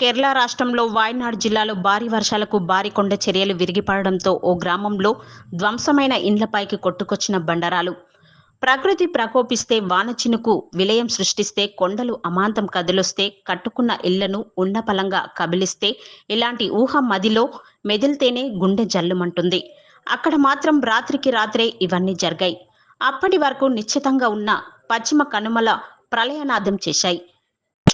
కేరళ రాష్ట్రంలో వాయనాడ్ జిల్లాలో భారీ వర్షాలకు భారీ కొండ చర్యలు విరిగిపడడంతో ఓ గ్రామంలో ధ్వంసమైన ఇండ్లపైకి కొట్టుకొచ్చిన బండరాలు. ప్రకృతి ప్రకోపిస్తే వాన చినుకు విలయం సృష్టిస్తే కొండలు అమాంతం కదిలొస్తే కట్టుకున్న ఇళ్ళను ఉన్నపలంగా కబిలిస్తే ఇలాంటి ఊహ మదిలో మెదిలితేనే గుండె జల్లుమంటుంది. అక్కడ మాత్రం రాత్రికి రాత్రే ఇవన్నీ జరిగాయి. అప్పటి వరకు నిశ్చితంగా ఉన్న పశ్చిమ కనుమల ప్రళయనాదం చేశాయి.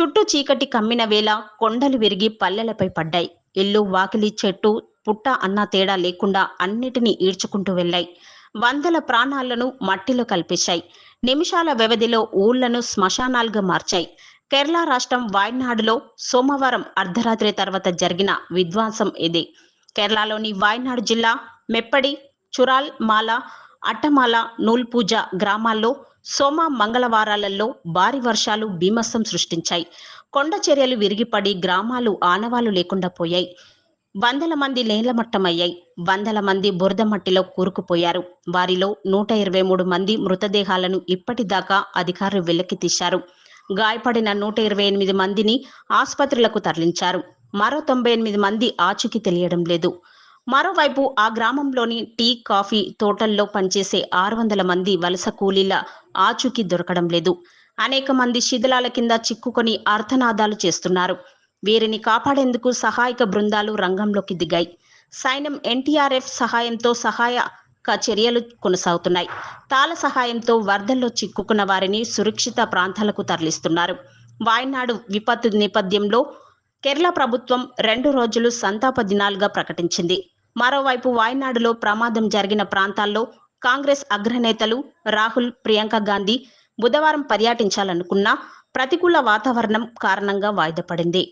చుట్టూ చీకటి కమ్మిన వేళ కొండలు విరిగి పల్లెలపై పడ్డాయి. ఇల్లు వాకిలి చెట్టు పుట్ట అన్న తేడా లేకుండా అన్నిటినీ ఈడ్చుకుంటూ వెళ్ళాయి. వందల ప్రాణాలను మట్టిలో కల్పించాయి. నిమిషాల వ్యవధిలో ఊళ్ళను శ్మశానాలుగా మార్చాయి. కేరళ రాష్ట్రం వాయనాడులో సోమవారం అర్ధరాత్రి తర్వాత జరిగిన విధ్వంసం ఇది. కేరళలోని వాయనాడు జిల్లా మెప్పడి చురాల్ మాల అట్టమాల నూల్పూజ గ్రామాల్లో సోమ మంగళవారాలలో భారీ వర్షాలు బీమస్సం సృష్టించాయి. కొండ చర్యలు విరిగిపడి గ్రామాలు ఆనవాలు లేకుండా పోయాయి. వందల మంది నేలమట్టమయ్యాయి వందల మంది బురద మట్టిలో కూరుకుపోయారు. వారిలో నూట ఇరవై మూడు మంది మృతదేహాలను ఇప్పటిదాకా అధికారులు వెలికి తీశారు. గాయపడిన నూట ఇరవై ఎనిమిది మందిని ఆసుపత్రులకు తరలించారు. మరో తొంభై ఎనిమిది మంది ఆచూకీ తెలియడం లేదు. మరోవైపు ఆ గ్రామంలోని టీ కాఫీ తోటల్లో పనిచేసే ఆరు వందల మంది వలస కూలీల ఆచూకీ దొరకడం లేదు. అనేక మంది శిథిలాల కింద చిక్కుకొని అర్థనాదాలు చేస్తున్నారు. వీరిని కాపాడేందుకు సహాయక బృందాలు రంగంలోకి దిగాయి. సైన్యం ఎన్టీఆర్ఎఫ్ సహాయంతో సహాయ చర్యలు కొనసాగుతున్నాయి. తాళ సహాయంతో వరదల్లో చిక్కుకున్న వారిని సురక్షిత ప్రాంతాలకు తరలిస్తున్నారు. వాయనాడు విపత్తు నేపథ్యంలో కేరళ ప్రభుత్వం రెండు రోజులు సంతాప దినాలుగా ప్రకటించింది. మరోవైపు వాయనాడులో ప్రమాదం జరిగిన ప్రాంతాల్లో కాంగ్రెస్ అగ్రనేతలు రాహుల్ ప్రియాంక గాంధీ బుధవారం పర్యటించాలనుకున్నా ప్రతికూల వాతావరణం కారణంగా వాయిదా పడింది.